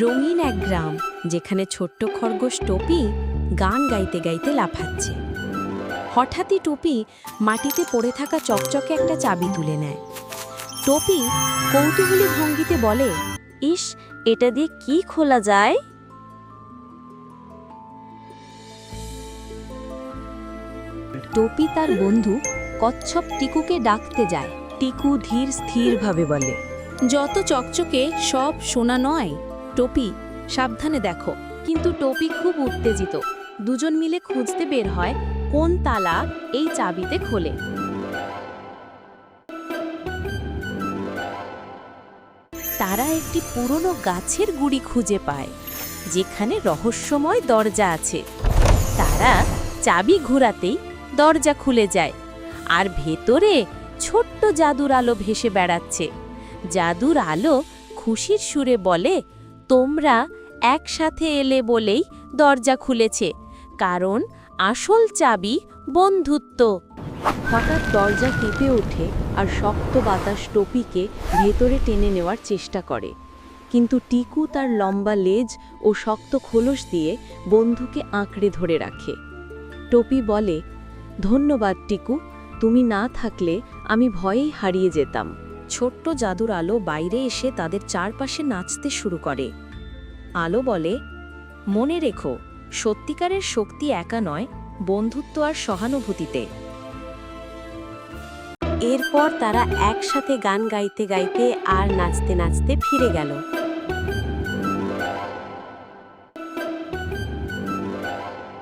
রঙিন এক গ্রাম, যেখানে ছোট্ট খরগোশ টোপি গান গাইতে গাইতে লাফাচ্ছে। হঠাৎই টোপি মাটিতে পড়ে থাকা চকচকে একটা চাবি তুলে নেয়। টোপি কৌতূহলী ভঙ্গিতে বলে, ইস, এটা দিয়ে কি খোলা যায়? টোপি তার বন্ধু কচ্ছপ টিকুকে ডাকতে যায়। টিকু ধীর স্থিরভাবে বলে, যত চকচকে, সব সোনা নয়। টপি, সাবধানে দেখো। কিন্তু টপি খুব উত্তেজিত। দুজন মিলে খুঁজতে বের হয় কোন তালা এই চাবিতে খোলে। তারা একটি পুরনো গাছের গুড়ি খুঁজে পায়, যেখানে রহস্যময় দরজা আছে। তারা চাবি ঘোরাতেই দরজা খুলে যায়, আর ভেতরে ছোট্ট জাদুর আলো ভেসে বেড়াচ্ছে। জাদুর আলো খুশির সুরে বলে, তোমরা একসাথে এলে বলেই দরজা খুলেছে, কারণ আসল চাবি বন্ধুত্ব। হঠাৎ দরজা কেঁপে ওঠে আর শক্ত বাতাস টপিকে ভেতরে টেনে নেওয়ার চেষ্টা করে। কিন্তু টিকু তার লম্বা লেজ ও শক্ত খোলস দিয়ে বন্ধুকে আঁকড়ে ধরে রাখে। টপি বলে, ধন্যবাদ, টিকু তুমি না থাকলে আমি ভয়েই হারিয়ে যেতাম। ছোট্ট জাদুর আলো বাইরে এসে তাদের চারপাশে নাচতে শুরু করে। আলো বলে, মনে রেখো, সত্যিকারের শক্তি একা নয়, বন্ধুত্ব আর সহানুভূতিতে। এরপর তারা একসাথে গান গাইতে গাইতে আর নাচতে নাচতে ফিরে গেল।